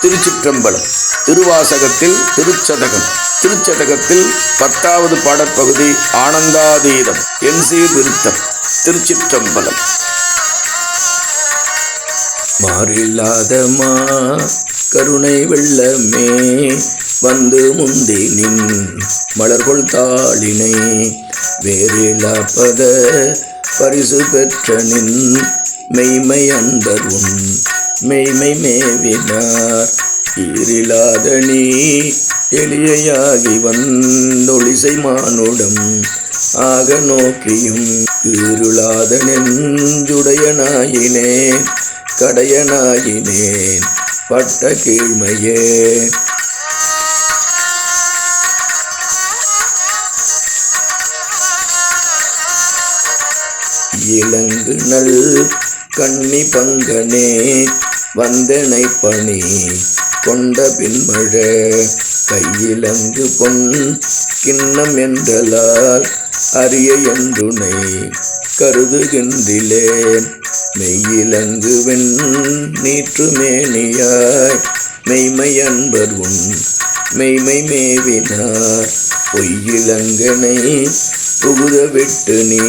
திருச்சிற்றம்பலம் திருவாசகத்தில் திருச்சதகம். திருச்சதகத்தில் பத்தாவது பாடற்பகுதி ஆனந்தாதீதம் என் சீர் விருத்தம் திருச்சிற்றம்பலம். மாறில்லாத மா கருணை வெள்ளமே வந்து முந்தி நின் மலர்கொள் தாளினை வேறில்லாப்பத பரிசு பெற்ற நின் மெய்மை அன்பர் உன் மெய்மை மேவினார் ஈரிலாத நீ எளியாகி வந்தொழிசை மானுடம் ஆக நோக்கியும் இருளாத நெஞ்சுடையனாயினேன் கடையனாயினேன் பட்ட கீழ்மையே. இலங்கு நல் கண்ணி பங்கனே வந்தனை பணி கொண்ட பின்மழ கையிலங்கு பொன் கிண்ணம் என்றலால் அரிய என்றுனை கருதுகின்றிலேன் மெய்யிலங்கு வெண் நீற்று மேனியாய் மெய்மை அன்பர் உன் மெய்மை மேவினார். பொய்யிலங்கனை புகுத விட்டு நீ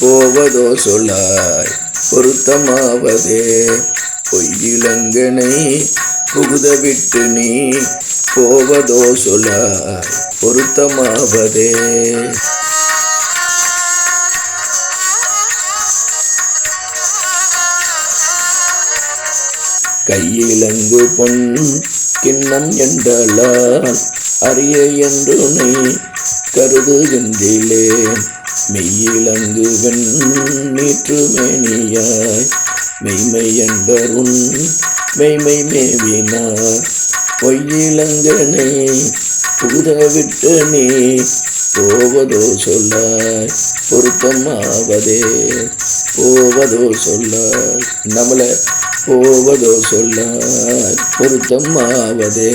போவதோ சொல்லாய் பொருத்தமாவதே. பொய்யிலங்கனை புகுத விட்டு நீ போவதோ சொல பொருத்தமாவதே. கையிலங்கு பொன் கிண்ணம் என்றலால் அரிய என்று நீ கருதுகின்றேன் மெய்யிலங்கு வெண் நீற்று மேனியாய் மெய்மை என்பர் மெய்மை மேவினார். பொய்யிலங்கனை புகுதவிட்டு நீ போவதோ சொல்லாய் பொருத்தமாவதே. போவதோ சொல்லாய் நம்மளை போவதோ சொல்லாய் பொருத்தமாவதே.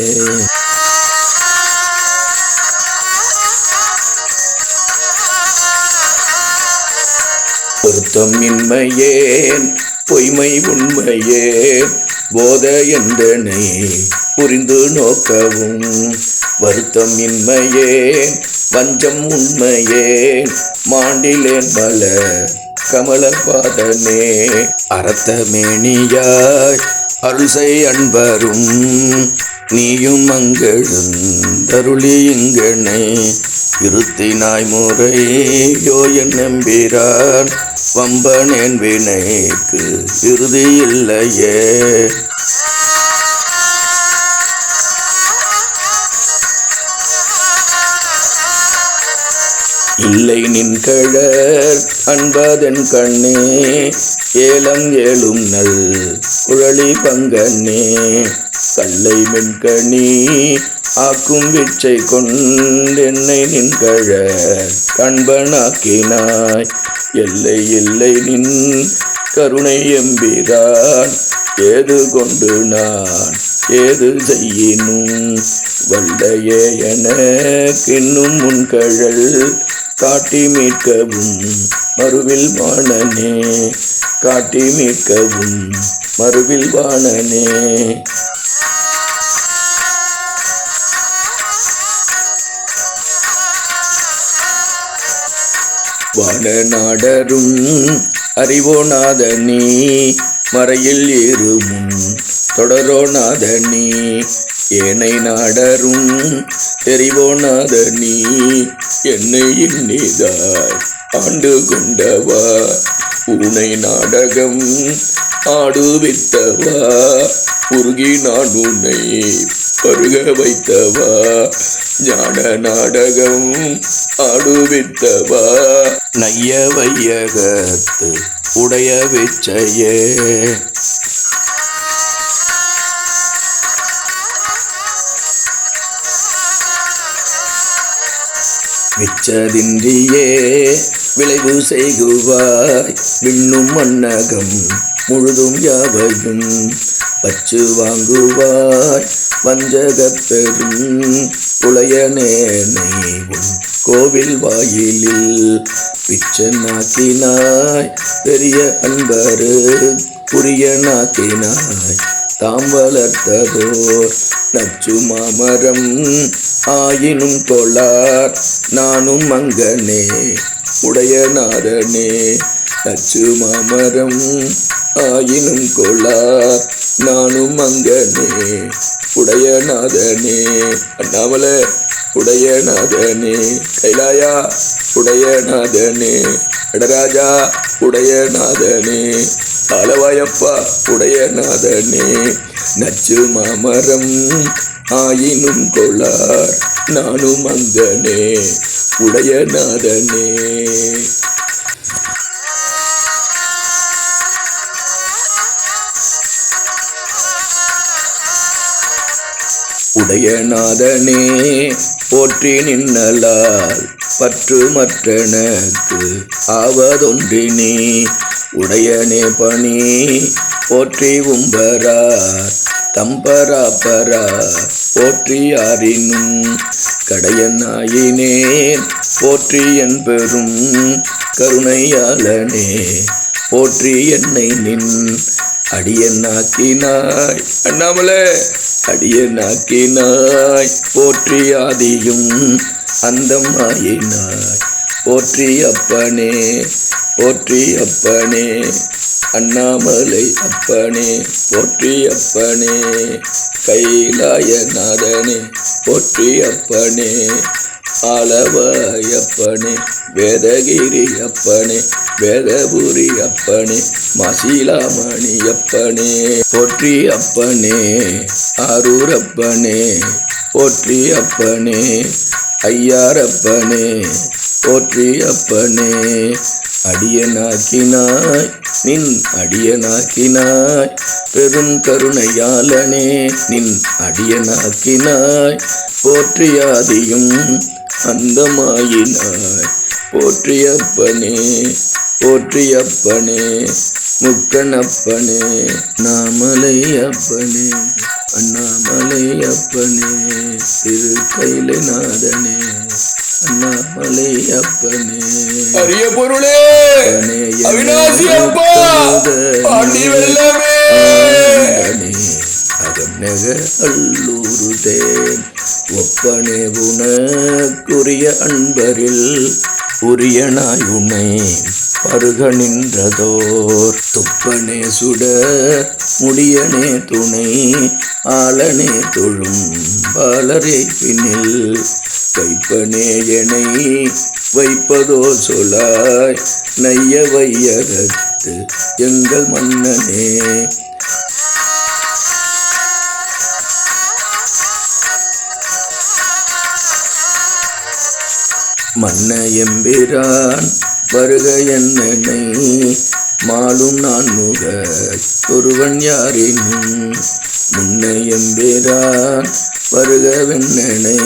பொருத்தம் இன்மையேன் பொய்மை உண்மையே. போத என்றனை புரிந்து நோக்கவும். வருத்தம் இன்மையே வஞ்சம் உண்மையே. மாண்டிலேன் பல கமலர் பாதனே அறத்தமேனியாய் அருள்சை அன்பரும். நீயும் அங்கெழுந்தருளி இங்கனை. இருத்தினாய் முறையோ என் நம்பிறான் வம்பனேன் வினைக்கு இறுதி இல்லையே. இல்லை நின் கழற் அன்பதன் கண்ணே ஏலம் ஏழும் நல் குழலி பங்கண்ணே கல்லை மென்கணி ஆக்கும் விச்சை கொண்டென்னை நின்கழ கண்பனாக்கினாய். எல்லை இல்லை நின் கருணை எம்பிரான். ஏது கொண்டு நான் ஏது செய்யினும்? வல்லையே எனக்கின்னும் முன்கழல் காட்டி மீட்கவும் மறுவில் வாணனே காட்டி மீட்கவும் மறுவில் வாணனே வான நாடரும் அறிவோனாத நீ மறையில் ஏறுமுன் தொடரோனாத நீ ஏனை நாடரும் தெரிவோனாத நீ என்னை இன்னிதாய் ஆண்டு கொண்டவா. உனை நாடகம் ஆடுவித்தவா உருகி நான் உன்னை பருக வைத்தவா. ஞான நாடகம் ஆடுவித்தவா நைய வையகத்து உடைய விச்சையே. மிச்சதின்றியே விளைவு செய்குவாய். விண்ணும் மன்னகம் முழுதும் யாவையும் பச்சு வாங்குவாய். வஞ்சகப் பெரும் புலையனேனை உன் கோவில் வாயிலில் பிச்சனாக்கினாய். பெரிய அன்பரு புரிய நாக்கினாய் தாம் வளர்த்ததோர் நச்சு மாமரம் ஆயினும் கொள்ளார் நானும் மங்கனே உடைய நாரனே நச்சு மாமரம் ஆயினும் கொள்ளார் நானும் மங்கனே உடையநாதனே அண்ணாமலை உடையநாதனே கைலாயா உடையநாதனே இடராஜா உடையநாதனே ஆலவாயப்பா உடையநாதனே நச்சு மாமரம் ஆயினும் கொள்ளார் நானும் அங்கனே. உடையநாதனே உடையநாதனே போற்றி நின்னலால் பற்று மற்றனக்கு ஆவதொன்றினே. உடையனே பணி போற்றி உம்பரார் தம்பராப்பரா போற்றியாரினும் கடையனாயினேன் போற்றி என் பெரும் கருணையாளனே போற்றி என்னை நின் அடியனாக்கினாய் அண்ணாமலே அடியனாக்கினாய் போற்றி ஆதியும் அந்தமாயினாய் போற்றி அப்பனே போற்றி அப்பனே அண்ணாமலை அப்பனே போற்றி அப்பனே கைலாயநாதனே போற்றி அப்பனே ஆலவாயப்பனே வேதகிரியப்பனே வேதபுரி அப்பனே மாசிலாமணி அப்பனே போற்றி அப்பனே ஆரூரப்பனே போற்றி அப்பனே ஐயாரப்பனே போற்றி அப்பனே அடியனாக்கினாய் நின் அடியனாக்கினாய் பெரும் கருணையாளனே நின் அடியனாக்கினாய் போற்றியாதியும் அந்தமாயினாய். போற்றியப்பனே போற்றியப்பனே முக்கணப்பனே நாமலை அப்பனே அண்ணாமலை அப்பனே திருக்கைலநாதனே அண்ணாமலை அப்பனே அரிய பொருளே அவிநாசி அப்பா பாண்டி வெள்ளமே அகம் நெக அல்லூருதேன். ஒப்பனே உனக்குரிய அன்பரில் உரியனாய் உன்னை பருக நின்றதோர் துப்பனே சுட முடியனே துணை ஆளனே தொழும் பாலரை பின்னில். வைப்பனே எனை வைப்பதோ சொலாய் நைய வையகத்து எங்கள் மன்னனே மன்ன எம்பிரான் வருக என்னை மாலும் நான் முக ஒருவன் யாரினும். முன்ன எம்பிரான் வருக வெண்ணனை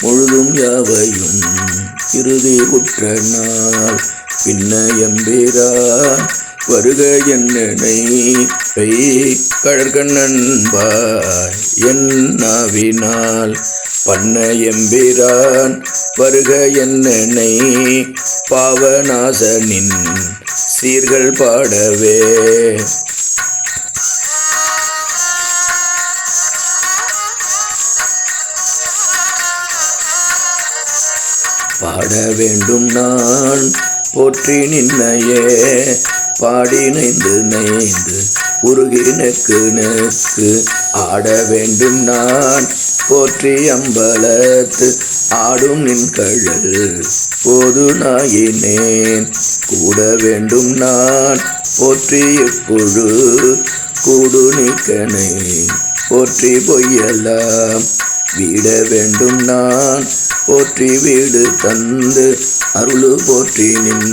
முழுதும் யாவையும் இறுதி உற்ற நாள். பின்ன எம்பிரான் வருக என்னனை பெய் கழற்கண்ணன்பாய் என் நாவினால். பண்ண எம்பிரான் வருக என்னனை பாவநாசனின் சீர்கள் பாடவே. பாட வேண்டும் நான் போற்றி நின்னையே பாடி நைந்து நைந்து உருகி நெக்கு நெக்கு ஆட வேண்டும் நான் போற்றி அம்பலத்து ஆடும் நின் கழல். போது நாயினேன் கூட வேண்டும் நான். போற்றி எப்பொழு கூடு நீக்கனை போற்றி பொய்யலாம் வீட வேண்டும் நான். போற்றி வீடு தந்து அருளு போற்றி நின்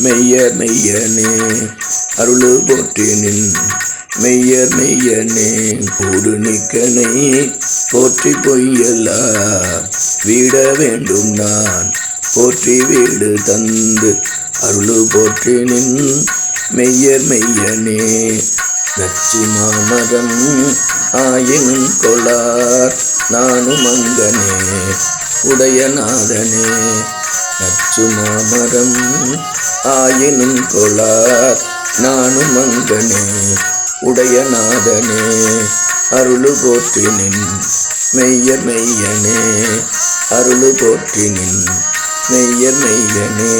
மெய்ய மெய்யனே அருளு போற்றி நின். மெய்யர் மெய்யனே கூடு நிக்கனை போற்றி பொய்யலா வீட வேண்டும் நான் போற்றி வீடு தந்து அருளு போற்றினின் மெய்யர் மெய்யனே. நச்சி மாமரம் ஆயினும் கொளார் நானும் அங்கனே உடையநாதனே நச்சு மாமரம் ஆயினும் கொளார் நானும் அங்கனே. உடைய நாதனே அருளு போற்றினின் மெய்ய மெய்யனே அருளு போற்றினின் மெய்ய மெய்யனே.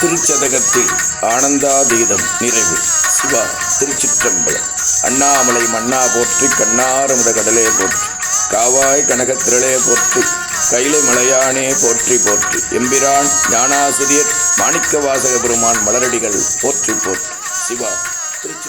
திருச்சதகத்தில் ஆனந்தாதீதம் நிறைவு. சிவா திருச்சிற்றம்பலம். அண்ணாமலை மன்னா போற்றி கண்ணாரமுத கடலே போற்றி. காவாய் கனகத் திரளே போற்றி. கைலை மலையானே போற்றி போற்றி. எம்பிரான் ஞானாசிரியர் மாணிக்க வாசக பெருமான் மலரடிகள் போற்றி போற்றி. சிவா திருச்சி